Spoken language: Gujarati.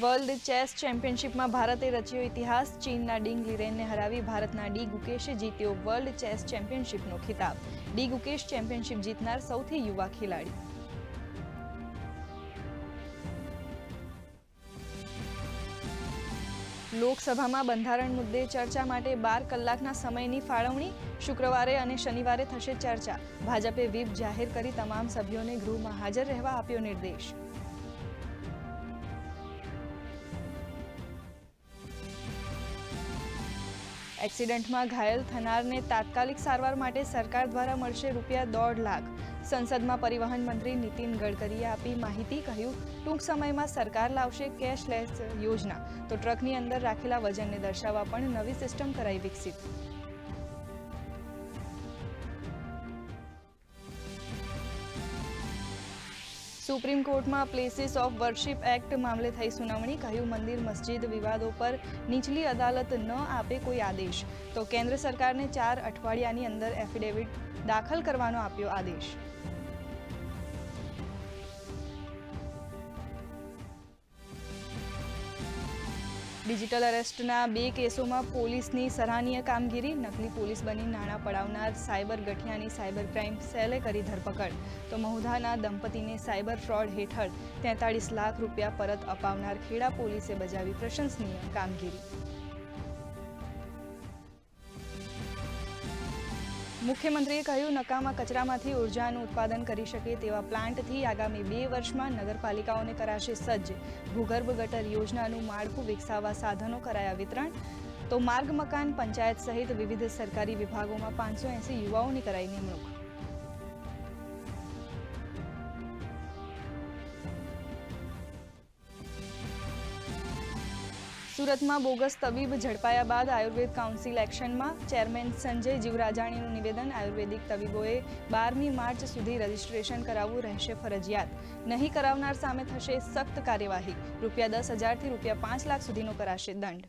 વર્લ્ડ ચેસ ચેમ્પિયનશિપમાં ભારતે રચ્યો ઇતિહાસ, ચીનના ડિંગ લીરેનને હરાવી ભારતના ડી ગુકેશે જીત્યો વર્લ્ડ ચેસ ચેમ્પિયનશિપનો ખિતાબ. ડી ગુકેશ ચેમ્પિયનશિપ જીતનાર સૌથી યુવા ખેલાડી. લોકસભામાં બંધારણ મુદ્દે ચર્ચા માટે બાર કલાકના સમયની ફાળવણી, શુક્રવારે અને શનિવારે થશે ચર્ચા. ભાજપે વ્હીપ જાહેર કરી તમામ સભ્યોને ગૃહમાં હાજર રહેવા આપ્યો નિર્દેશ. એક્સિડન્ટમાં ઘાયલ થનારને તાત્કાલિક સારવાર માટે સરકાર દ્વારા મળશે રૂપિયા દોઢ લાખ. સંસદમાં પરિવહન મંત્રી નીતિન ગડકરીએ આપી માહિતી, કહ્યું, ટૂંક સમયમાં સરકાર લાવશે કેશલેસ યોજના. તો ટ્રકની અંદર રાખેલા વજનને દર્શાવવા પણ નવી સિસ્ટમ કરાઈ વિકસિત સુપ્રીમ કોર્ટમાં પ્લેસીસ ઓફ વર્શિપ એક્ટ મામલે થઈ સુનાવણી. કહ્યું, મંદિર, મસ્જિદ વિવાદો પર નીચલી અદાલત ન આપે કોઈ આદેશ. તો કેન્દ્ર સરકારને ચાર અઠવાડિયાની અંદર એફિડેવિટ દાખલ કરવાનો આપ્યો આદેશ. ડિજિટલ અરેસ્ટના બે કેસોમાં પોલીસની સરાહનીય કામગીરી, નકલી પોલીસ બની નાણાં પડાવનાર સાયબર ગઠિયાની સાયબર ક્રાઇમ સેલે કરી ધરપકડ. તો મહુધાના દંપતીને સાયબર ફ્રોડ હેઠળ તેતાળીસ લાખ રૂપિયા પરત અપાવનાર ખેડા પોલીસે બજાવી પ્રશંસનીય કામગીરી. મુખ્યમંત્રીએ કહ્યું, નકામા કચરામાંથી ઉર્જાનું ઉત્પાદન કરી શકે તેવા પ્લાન્ટથી આગામી બે વર્ષમાં નગરપાલિકાઓને કરાશે સજ્જ. ભૂગર્ભ ગટર યોજનાનું માળખું વિકસાવવા સાધનો કરાયા વિતરણ. તો માર્ગ મકાન પંચાયત સહિત વિવિધ સરકારી વિભાગોમાં પાંચસો યુવાઓની કરાઈ નિમણૂક. સુરતમાં બોગસ તબીબ ઝડપાયા બાદ આયુર્વેદ કાઉન્સિલ એક્શનમાં ચેરમેન સંજય જીવરાજાણીનું નિવેદન આયુર્વેદિક તબીબોએ બારમી માર્ચ સુધી રજીસ્ટ્રેશન કરાવવું રહેશે ફરજિયાત. નહીં કરાવનાર સામે થશે સખ્ત કાર્યવાહી. રૂપિયા દસ હજારથી રૂપિયા પાંચ લાખ સુધીનો કરાશે દંડ.